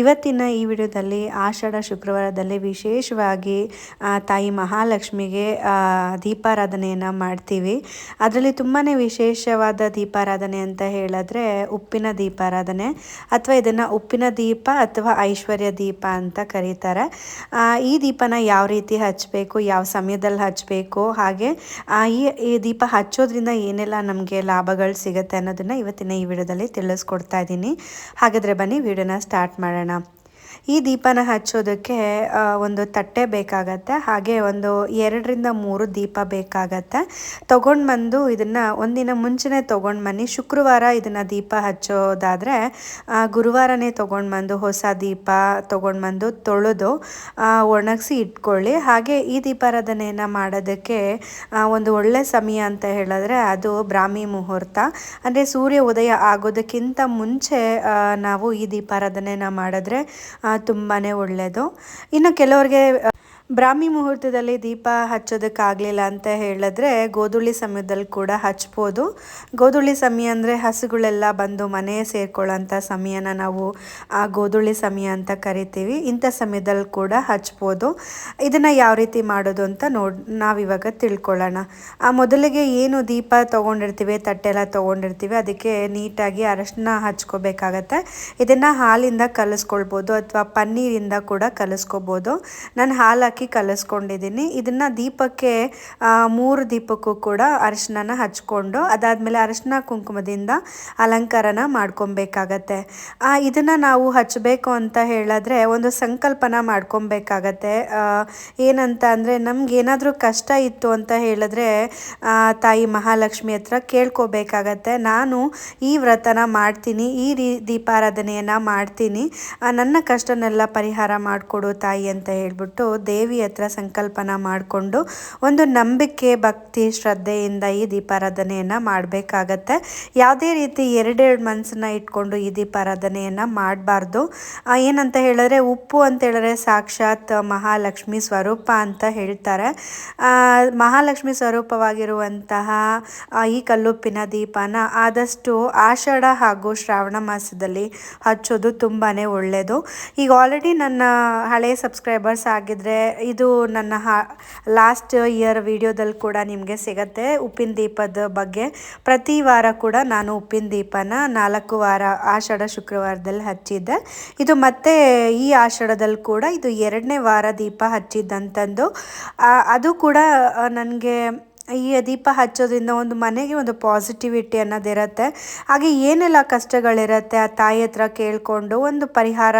ಇವತ್ತಿನ ಈ ವಿಡಿಯೋದಲ್ಲಿ ಆಷಾಢ ಶುಕ್ರವಾರದಲ್ಲಿ ವಿಶೇಷವಾಗಿ ತಾಯಿ ಮಹಾಲಕ್ಷ್ಮಿಗೆ ದೀಪಾರಾಧನೆಯನ್ನು ಮಾಡ್ತೀವಿ. ಅದರಲ್ಲಿ ತುಂಬಾ ವಿಶೇಷವಾದ ದೀಪಾರಾಧನೆ ಅಂತ ಹೇಳಿದ್ರೆ ಉಪ್ಪಿನ ದೀಪಾರಾಧನೆ ಅಥವಾ ಇದನ್ನು ಉಪ್ಪಿನ ದೀಪ ಅಥವಾ ಐಶ್ವರ್ಯ ದೀಪ ಅಂತ ಕರೀತಾರೆ. ಈ ದೀಪನ ಯಾವ ರೀತಿ ಹಚ್ಚಬೇಕು ಯಾವ ಸಮಯದಲ್ಲಿ ಹಚ್ಚಬೇಕು ಹಾಗೆ ಈ ದೀಪ ಹಚ್ಚೋದ್ರಿಂದ ಏನೆಲ್ಲ ನಮಗೆ ಲಾಭಗಳು ಸಿಗುತ್ತೆ ಅನ್ನೋದನ್ನು ಇವತ್ತಿನ ಈ ವಿಡಿಯೋದಲ್ಲಿ ತಿಳಿಸ್ಕೊಡ್ತಾ ಇದ್ದೀನಿ. ಹಾಗಾದರೆ ಬನ್ನಿ, ವಿಡಿಯೋನ ಸ್ಟಾರ್ಟ್ ಮಾಡೋಣ ಈ ದೀಪನ ಹಚ್ಚೋದಕ್ಕೆ ಒಂದು ತಟ್ಟೆ ಬೇಕಾಗತ್ತೆ. ಹಾಗೆ ಒಂದು ಎರಡರಿಂದ ಮೂರು ದೀಪ ಬೇಕಾಗತ್ತೆ. ತೊಗೊಂಡು ಬಂದು ಇದನ್ನು ಒಂದಿನ ಮುಂಚೆನೇ ತೊಗೊಂಡು ಬನ್ನಿ ಶುಕ್ರವಾರ ಇದನ್ನು ದೀಪ ಹಚ್ಚೋದಾದರೆ ಗುರುವಾರನೇ ತೊಗೊಂಡು ಬಂದು ಹೊಸ ದೀಪ ತೊಗೊಂಡು ಬಂದು ತೊಳೆದು ಒಣಗಿಸಿ ಇಟ್ಕೊಳ್ಳಿ. ಹಾಗೆ ಈ ದೀಪಾರಾಧನೆಯನ್ನು ಮಾಡೋದಕ್ಕೆ ಒಂದು ಒಳ್ಳೆ ಸಮಯ ಅಂತ ಹೇಳಿದ್ರೆ ಅದು ಬ್ರಾಹ್ಮಿ ಮುಹೂರ್ತ. ಅಂದರೆ ಸೂರ್ಯ ಉದಯ ಆಗೋದಕ್ಕಿಂತ ಮುಂಚೆ ನಾವು ಈ ದೀಪಾರಾಧನೆನ ಮಾಡಿದ್ರೆ ತುಂಬಾ ಒಳ್ಳೆಯದು ಇನ್ನು ಕೆಲವ್ರಿಗೆ ಬ್ರಾಹ್ಮಿ ಮುಹೂರ್ತದಲ್ಲಿ ದೀಪ ಹಚ್ಚೋದಕ್ಕಾಗಲಿಲ್ಲ ಅಂತ ಹೇಳಿದ್ರೆ ಗೋಧುಳಿ ಸಮಯದಲ್ಲಿ ಕೂಡ ಹಚ್ಬೋದು. ಗೋಧುಳಿ ಸಮಯ ಅಂದರೆ ಹಸುಗಳೆಲ್ಲ ಬಂದು ಮನೆ ಸೇರ್ಕೊಳ್ಳೋಂಥ ಸಮಯನ ನಾವು ಆ ಗೋಧುಳಿ ಸಮಯ ಅಂತ ಕರಿತೀವಿ. ಇಂಥ ಸಮಯದಲ್ಲಿ ಕೂಡ ಹಚ್ಬೋದು. ಇದನ್ನು ಯಾವ ರೀತಿ ಮಾಡೋದು ಅಂತ ನೋಡ್, ನಾವಿವಾಗ ತಿಳ್ಕೊಳ್ಳೋಣ. ಆ ಮೊದಲಿಗೆ ಏನು ದೀಪ ತೊಗೊಂಡಿರ್ತೀವಿ ತಟ್ಟೆಲ್ಲ ತೊಗೊಂಡಿರ್ತೀವಿ, ಅದಕ್ಕೆ ನೀಟಾಗಿ ಅರಶಿನ ಹಚ್ಕೋಬೇಕಾಗತ್ತೆ. ಇದನ್ನು ಹಾಲಿಂದ ಕಲಿಸ್ಕೊಳ್ಬೋದು ಅಥವಾ ಪನ್ನೀರಿಂದ ಕೂಡ ಕಲಿಸ್ಕೋಬೋದು ನಾನು ಹಾಲು ಕಲಿಸ್ಕೊಂಡಿದ್ದೀನಿ. ಇದನ್ನು ದೀಪಕ್ಕೆ ಮೂರು ದೀಪಕ್ಕೂ ಕೂಡ ಅರಿಶಿನ ಹಚ್ಕೊಂಡು, ಅದಾದಮೇಲೆ ಅರಿಶಿನ ಕುಂಕುಮದಿಂದ ಅಲಂಕಾರನ ಮಾಡ್ಕೊಬೇಕಾಗತ್ತೆ. ಇದನ್ನು ನಾವು ಹಚ್ಚಬೇಕು ಅಂತ ಹೇಳಿದ್ರೆ ಒಂದು ಸಂಕಲ್ಪನ ಮಾಡ್ಕೊಬೇಕಾಗತ್ತೆ. ಏನಂತ ಅಂದರೆ ನಮಗೇನಾದರೂ ಕಷ್ಟ ಇತ್ತು ಅಂತ ಹೇಳಿದ್ರೆ ತಾಯಿ ಮಹಾಲಕ್ಷ್ಮಿ ಹತ್ರ ಕೇಳ್ಕೋಬೇಕಾಗತ್ತೆ. ನಾನು ಈ ವ್ರತನ ಮಾಡ್ತೀನಿ, ಈ ರೀ, ದೀಪಾರಾಧನೆಯನ್ನು ಮಾಡ್ತೀನಿ. ನನ್ನ ಕಷ್ಟನೆಲ್ಲ ಪರಿಹಾರ ಮಾಡಿಕೊಡು ತಾಯಿ ಅಂತ ಹೇಳ್ಬಿಟ್ಟು ದೇವಿ ಹತ್ರ ಸಂಕಲ್ಪನ ಮಾಡಿಕೊಂಡು ಒಂದು ನಂಬಿಕೆ, ಭಕ್ತಿ, ಶ್ರದ್ಧೆಯಿಂದ ಈ ದೀಪಾರಾಧನೆಯನ್ನು ಮಾಡಬೇಕಾಗತ್ತೆ. ಯಾವುದೇ ರೀತಿ ಎರಡೆರಡು ಮನಸ್ಸನ್ನ ಇಟ್ಕೊಂಡು ಈ ದೀಪಾರಾಧನೆಯನ್ನು ಮಾಡಬಾರ್ದು. ಏನಂತ ಹೇಳಿದ್ರೆ ಉಪ್ಪು ಅಂತ ಹೇಳಿದ್ರೆ ಸಾಕ್ಷಾತ್ ಮಹಾಲಕ್ಷ್ಮಿ ಸ್ವರೂಪ ಅಂತ ಹೇಳ್ತಾರೆ. ಮಹಾಲಕ್ಷ್ಮಿ ಸ್ವರೂಪವಾಗಿರುವಂತಹ ಈ ಕಲ್ಲುಪ್ಪಿನ ದೀಪನ ಆದಷ್ಟು ಆಷಾಢ ಹಾಗೂ ಶ್ರಾವಣ ಮಾಸದಲ್ಲಿ ಹಚ್ಚೋದು ತುಂಬಾ ಒಳ್ಳೆಯದು ಈಗ ಆಲ್ರೆಡಿ ನನ್ನ ಹಳೆ ಸಬ್ಸ್ಕ್ರೈಬರ್ಸ್ ಆಗಿದ್ರೆ ಇದು ನನ್ನ ಹಾ ಲಾಸ್ಟ್ ಇಯರ್ ವಿಡಿಯೋದಲ್ಲಿ ಕೂಡ ನಿಮಗೆ ಸಿಗತ್ತೆ ಉಪ್ಪಿನ ದೀಪದ ಬಗ್ಗೆ. ಪ್ರತಿ ವಾರ ಕೂಡ ನಾನು ಉಪ್ಪಿನ ದೀಪನ ನಾಲ್ಕು ವಾರ ಆಷಾಢ ಶುಕ್ರವಾರದಲ್ಲಿ ಹಚ್ಚಿದ್ದೆ. ಇದು ಮತ್ತೆ ಈ ಆಷಾಢದಲ್ಲಿ ಕೂಡ ಇದು ಎರಡನೇ ವಾರ ದೀಪ ಹಚ್ಚಿದ್ದಂತಂದು ಅದು ಕೂಡ ನನಗೆ ಈ ದೀಪ ಹಚ್ಚೋದ್ರಿಂದ ಒಂದು ಮನೆಗೆ ಒಂದು ಪಾಸಿಟಿವಿಟಿ ಅನ್ನೋದಿರುತ್ತೆ ಹಾಗೆ ಏನೆಲ್ಲ ಕಷ್ಟಗಳಿರುತ್ತೆ ಆ ತಾಯಿ ಹತ್ರ ಕೇಳಿಕೊಂಡು ಒಂದು ಪರಿಹಾರ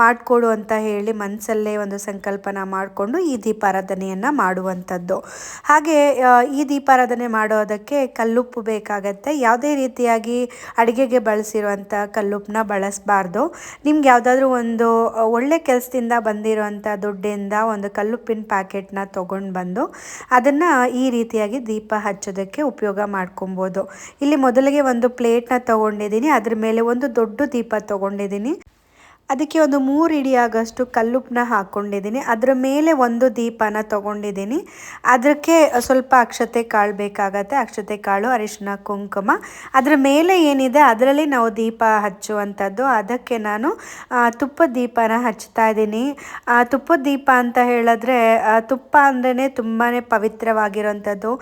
ಮಾಡಿಕೊಡು ಅಂತ ಹೇಳಿ ಮನಸ್ಸಲ್ಲೇ ಒಂದು ಸಂಕಲ್ಪನ ಮಾಡಿಕೊಂಡು ಈ ದೀಪಾರಾಧನೆಯನ್ನು ಮಾಡುವಂಥದ್ದು. ಹಾಗೆ ಈ ದೀಪಾರಾಧನೆ ಮಾಡೋದಕ್ಕೆ ಕಲ್ಲುಪ್ಪು ಬೇಕಾಗತ್ತೆ. ಯಾವುದೇ ರೀತಿಯಾಗಿ ಅಡುಗೆಗೆ ಬಳಸಿರುವಂಥ ಕಲ್ಲುಪ್ಪನ್ನ ಬಳಸಬಾರ್ದು. ನಿಮ್ಗೆ ಯಾವುದಾದ್ರೂ ಒಂದು ಒಳ್ಳೆ ಕೆಲಸದಿಂದ ಬಂದಿರುವಂಥ ದುಡ್ಡಿಂದ ಒಂದು ಕಲ್ಲುಪ್ಪಿನ ಪ್ಯಾಕೆಟ್ನ ತೊಗೊಂಡು ಬಂದು ಅದನ್ನು ಈ ರೀತಿಯಾಗಿ ದೀಪ ಹಚ್ಚೋದಕ್ಕೆ ಉಪಯೋಗ ಮಾಡ್ಕೊಬೋದು. ಇಲ್ಲಿ ಮೊದಲಿಗೆ ಒಂದು ಪ್ಲೇಟ್ನ ತಗೊಂಡಿದ್ದೀನಿ, ಅದ್ರ ಮೇಲೆ ಒಂದು ದೊಡ್ಡ ದೀಪ ತೊಗೊಂಡಿದ್ದೀನಿ. ಅದಕ್ಕೆ ಒಂದು ಮೂರು ಇಡಿಯಾಗಷ್ಟು ಕಲ್ಲುಪ್ಪನ್ನ ಹಾಕ್ಕೊಂಡಿದ್ದೀನಿ ಅದರ ಮೇಲೆ ಒಂದು ದೀಪನ ತೊಗೊಂಡಿದ್ದೀನಿ. ಅದಕ್ಕೆ ಸ್ವಲ್ಪ ಅಕ್ಷತೆ ಕಾಳು ಬೇಕಾಗತ್ತೆ. ಅಕ್ಷತೆ ಕಾಳು ಅರಿಶಿನ ಕುಂಕುಮ. ಅದರ ಮೇಲೆ ಏನಿದೆ, ಅದರಲ್ಲಿ ನಾವು ದೀಪ ಹಚ್ಚುವಂಥದ್ದು. ಅದಕ್ಕೆ ನಾನು ತುಪ್ಪದ ದೀಪನ ಹಚ್ತಾ ಇದ್ದೀನಿ. ತುಪ್ಪದ ದೀಪ ಅಂತ ಹೇಳಿದ್ರೆ ತುಪ್ಪ ಅಂದ್ರೇ ತುಂಬಾ ಪವಿತ್ರವಾಗಿರುವಂಥದ್ದು.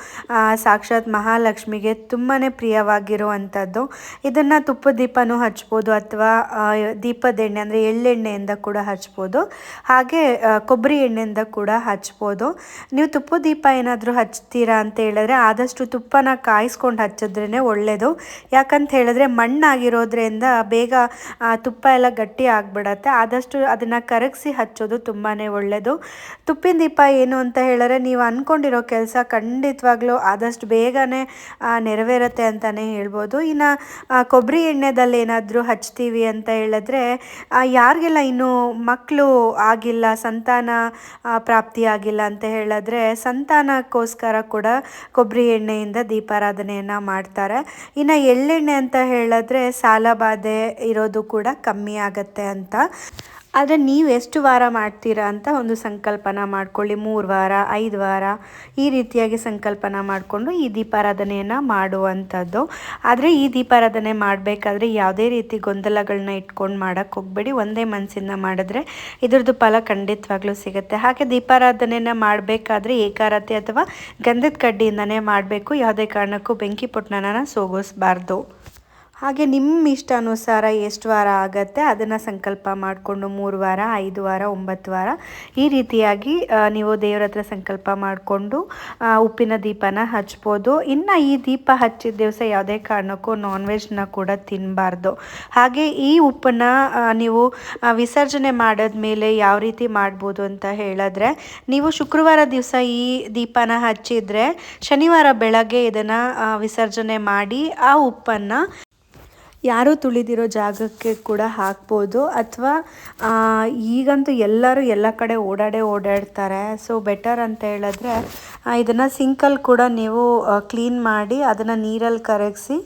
ಸಾಕ್ಷಾತ್ ಮಹಾಲಕ್ಷ್ಮಿಗೆ ತುಂಬಾ ಪ್ರಿಯವಾಗಿರುವಂಥದ್ದು. ಇದನ್ನು ತುಪ್ಪದ ದೀಪನೂ ಹಚ್ಬೋದು ಅಥವಾ ದೀಪದೆಣ್ಣೆ ದೀಪದ ಅಂದರೆ ಎಳ್ಳೆಣ್ಣೆಯಿಂದ ಕೂಡ ಹಚ್ಬೋದು. ಹಾಗೆ ಕೊಬ್ಬರಿ ಎಣ್ಣೆಯಿಂದ ಕೂಡ ಹಚ್ಬೋದು. ನೀವು ತುಪ್ಪ ದೀಪ ಏನಾದರೂ ಹಚ್ತೀರಾ ಅಂತ ಹೇಳಿದ್ರೆ ಆದಷ್ಟು ತುಪ್ಪನ ಕಾಯಿಸ್ಕೊಂಡು ಹಚ್ಚಿದ್ರೇ ಒಳ್ಳೆಯದು ಯಾಕಂತ ಹೇಳಿದ್ರೆ ಮಣ್ಣಾಗಿರೋದ್ರಿಂದ ಬೇಗ ತುಪ್ಪ ಎಲ್ಲ ಗಟ್ಟಿ ಆಗಿಬಿಡತ್ತೆ. ಆದಷ್ಟು ಅದನ್ನು ಕರಗಿಸಿ ಹಚ್ಚೋದು ತುಂಬಾ ಒಳ್ಳೆಯದು ತುಪ್ಪಿನ ದೀಪ ಏನು ಅಂತ ಹೇಳಿದ್ರೆ ನೀವು ಅಂದ್ಕೊಂಡಿರೋ ಕೆಲಸ ಖಂಡಿತವಾಗ್ಲೂ ಆದಷ್ಟು ಬೇಗನೆ ನೆರವೇರುತ್ತೆ ಅಂತಲೇ ಹೇಳ್ಬೋದು. ಇನ್ನು ಕೊಬ್ಬರಿ ಎಣ್ಣೆದಲ್ಲಿ ಏನಾದರೂ ಹಚ್ತೀವಿ ಅಂತ ಹೇಳಿದ್ರೆ ಯಾರಿಗೆಲ್ಲ ಇನ್ನೂ ಮಕ್ಕಳು ಆಗಿಲ್ಲ, ಸಂತಾನ ಪ್ರಾಪ್ತಿ ಆಗಿಲ್ಲ ಅಂತ ಹೇಳಿದ್ರೆ ಸಂತಾನಕ್ಕೋಸ್ಕರ ಕೂಡ ಕೊಬ್ಬರಿ ಎಣ್ಣೆಯಿಂದ ದೀಪಾರಾಧನೆಯನ್ನು ಮಾಡ್ತಾರೆ. ಇನ್ನು ಎಳ್ಳೆಣ್ಣೆ ಅಂತ ಹೇಳಿದ್ರೆ ಸಾಲಬಾಧೆ ಇರೋದು ಕೂಡ ಕಮ್ಮಿ ಆಗತ್ತೆ ಅಂತ. ಆದರೆ ನೀವು ಎಷ್ಟು ವಾರ ಮಾಡ್ತೀರಾ ಅಂತ ಒಂದು ಸಂಕಲ್ಪನ ಮಾಡ್ಕೊಳ್ಳಿ. ಮೂರು ವಾರ, ಐದು ವಾರ ಈ ರೀತಿಯಾಗಿ ಸಂಕಲ್ಪನ ಮಾಡಿಕೊಂಡು ಈ ದೀಪಾರಾಧನೆಯನ್ನು ಮಾಡುವಂಥದ್ದು. ಆದರೆ ಈ ದೀಪಾರಾಧನೆ ಮಾಡಬೇಕಾದ್ರೆ ಯಾವುದೇ ರೀತಿ ಗೊಂದಲಗಳನ್ನ ಇಟ್ಕೊಂಡು ಮಾಡೋಕ್ಕೆ ಹೋಗಬೇಡಿ. ಒಂದೇ ಮನಸ್ಸಿಂದ ಮಾಡಿದ್ರೆ ಇದ್ರದ್ದು ಫಲ ಖಂಡಿತವಾಗ್ಲೂ ಸಿಗುತ್ತೆ. ಹಾಗೆ ದೀಪಾರಾಧನೆಯನ್ನು ಮಾಡಬೇಕಾದ್ರೆ ಏಕಾರತೆ ಅಥವಾ ಗಂಧದ ಕಡ್ಡಿಯಿಂದನೇ ಮಾಡಬೇಕು. ಯಾವುದೇ ಕಾರಣಕ್ಕೂ ಬೆಂಕಿ ಪೊಟ್ಟಣನ ಸೋಗಿಸ್ಬಾರ್ದು. ಹಾಗೆ ನಿಮ್ಮ ಇಷ್ಟಾನುಸಾರ ಎಷ್ಟು ವಾರ ಆಗತ್ತೆ ಅದನ್ನು ಸಂಕಲ್ಪ ಮಾಡಿಕೊಂಡು ಮೂರು ವಾರ, ಐದು ವಾರ, ಒಂಬತ್ತು ವಾರ ಈ ರೀತಿಯಾಗಿ ನೀವು ದೇವರ ಹತ್ರ ಸಂಕಲ್ಪ ಮಾಡಿಕೊಂಡು ಉಪ್ಪಿನ ದೀಪನ ಹಚ್ಬೋದು. ಇನ್ನು ಈ ದೀಪ ಹಚ್ಚಿದ ದಿವಸ ಯಾವುದೇ ಕಾರಣಕ್ಕೂ ನಾನ್ ವೆಜ್ನ ಕೂಡ ತಿನ್ನಬಾರ್ದು ಹಾಗೆ ಈ ಉಪ್ಪನ್ನು ನೀವು ವಿಸರ್ಜನೆ ಮಾಡಿದ ಮೇಲೆ ಯಾವ ರೀತಿ ಮಾಡ್ಬೋದು ಅಂತ ಹೇಳಿದ್ರೆ, ನೀವು ಶುಕ್ರವಾರ ದಿವಸ ಈ ದೀಪನ ಹಚ್ಚಿದರೆ ಶನಿವಾರ ಬೆಳಗ್ಗೆ ಇದನ್ನು ವಿಸರ್ಜನೆ ಮಾಡಿ ಆ ಉಪ್ಪನ್ನು ಯಾರೂ ತುಳಿದಿರೋ ಜಾಗಕ್ಕೆ ಕೂಡ ಹಾಕ್ಬೋದು. ಅಥವಾ ಈಗಂತೂ ಎಲ್ಲರೂ ಎಲ್ಲ ಕಡೆ ಓಡಾಡೇ ಓಡಾಡ್ತಾರೆ. ಸೊ ಬೆಟರ್ ಅಂತ ಹೇಳಿದ್ರೆ ಇದನ್ನು ಸಿಂಕಲ್ಲಿ ಕೂಡ ನೀವು ಕ್ಲೀನ್ ಮಾಡಿ ಅದನ್ನು ನೀರಲ್ಲಿ ಕರಗಿಸಿ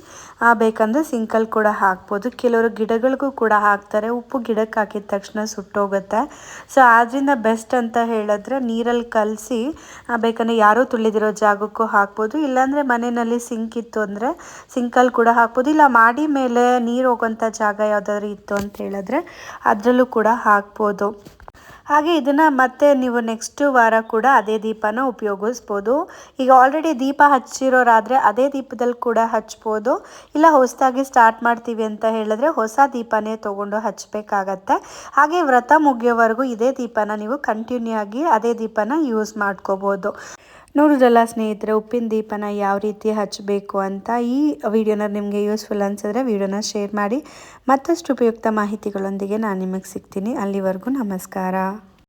ಬೇಕಂದರೆ ಸಿಂಕಲ್ಲಿ ಕೂಡ ಹಾಕ್ಬೋದು. ಕೆಲವರು ಗಿಡಗಳಿಗೂ ಕೂಡ ಹಾಕ್ತಾರೆ. ಉಪ್ಪು ಗಿಡಕ್ಕೆ ಹಾಕಿದ ತಕ್ಷಣ ಸುಟ್ಟೋಗುತ್ತೆ. ಸೊ ಆದ್ದರಿಂದ ಬೆಸ್ಟ್ ಅಂತ ಹೇಳಿದ್ರೆ ನೀರಲ್ಲಿ ಕಲಸಿ ಬೇಕಂದರೆ ಯಾರೂ ತುಳಿದಿರೋ ಜಾಗಕ್ಕೂ ಹಾಕ್ಬೋದು. ಇಲ್ಲಾಂದರೆ ಮನೆಯಲ್ಲಿ ಸಿಂಕ್ ಇತ್ತು ಅಂದರೆ ಸಿಂಕಲ್ಲಿ ಕೂಡ ಹಾಕ್ಬೋದು. ಇಲ್ಲ, ಮಾಡಿ ಮೇಲೆ ನೀರು ಹೋಗೋಂಥ ಜಾಗ ಯಾವುದಾದ್ರು ಇತ್ತು ಅಂತ ಹೇಳಿದ್ರೆ ಅದರಲ್ಲೂ ಕೂಡ ಹಾಕ್ಬೋದು. ಹಾಗೆ ಇದನ್ನು ಮತ್ತೆ ನೀವು ನೆಕ್ಸ್ಟ್ ವಾರ ಕೂಡ ಅದೇ ದೀಪನ ಉಪಯೋಗಿಸ್ಬೋದು. ಈಗ ಆಲ್ರೆಡಿ ದೀಪ ಹಚ್ಚಿರೋರಾದರೆ ಅದೇ ದೀಪದಲ್ಲಿ ಕೂಡ ಹಚ್ಬೋದು. ಇಲ್ಲ ಹೊಸದಾಗಿ ಸ್ಟಾರ್ಟ್ ಮಾಡ್ತೀವಿ ಅಂತ ಹೇಳಿದ್ರೆ ಹೊಸ ದೀಪನೇ ತೊಗೊಂಡು ಹಚ್ಚಬೇಕಾಗತ್ತೆ ಹಾಗೆ ವ್ರತ ಮುಗಿಯೋವರೆಗೂ ಇದೇ ದೀಪನ ನೀವು ಕಂಟಿನ್ಯೂ ಆಗಿ ಅದೇ ದೀಪನ ಯೂಸ್ ಮಾಡ್ಕೋಬೋದು. ನೋಡೋದಲ್ಲ ಸ್ನೇಹಿತರೆ, ಉಪ್ಪಿನ ದೀಪನ ಯಾವ ರೀತಿ ಹಚ್ಚಬೇಕು ಅಂತ ಈ ವಿಡಿಯೋನ ನಿಮಗೆ ಯೂಸ್ಫುಲ್ ಅನಿಸಿದ್ರೆ ವಿಡಿಯೋನ ಶೇರ್ ಮಾಡಿ ಮತ್ತಷ್ಟು ಉಪಯುಕ್ತ ಮಾಹಿತಿಗಳೊಂದಿಗೆ ನಾನು ನಿಮಗೆ ಸಿಗ್ತೀನಿ. ಅಲ್ಲಿವರೆಗೂ ನಮಸ್ಕಾರ.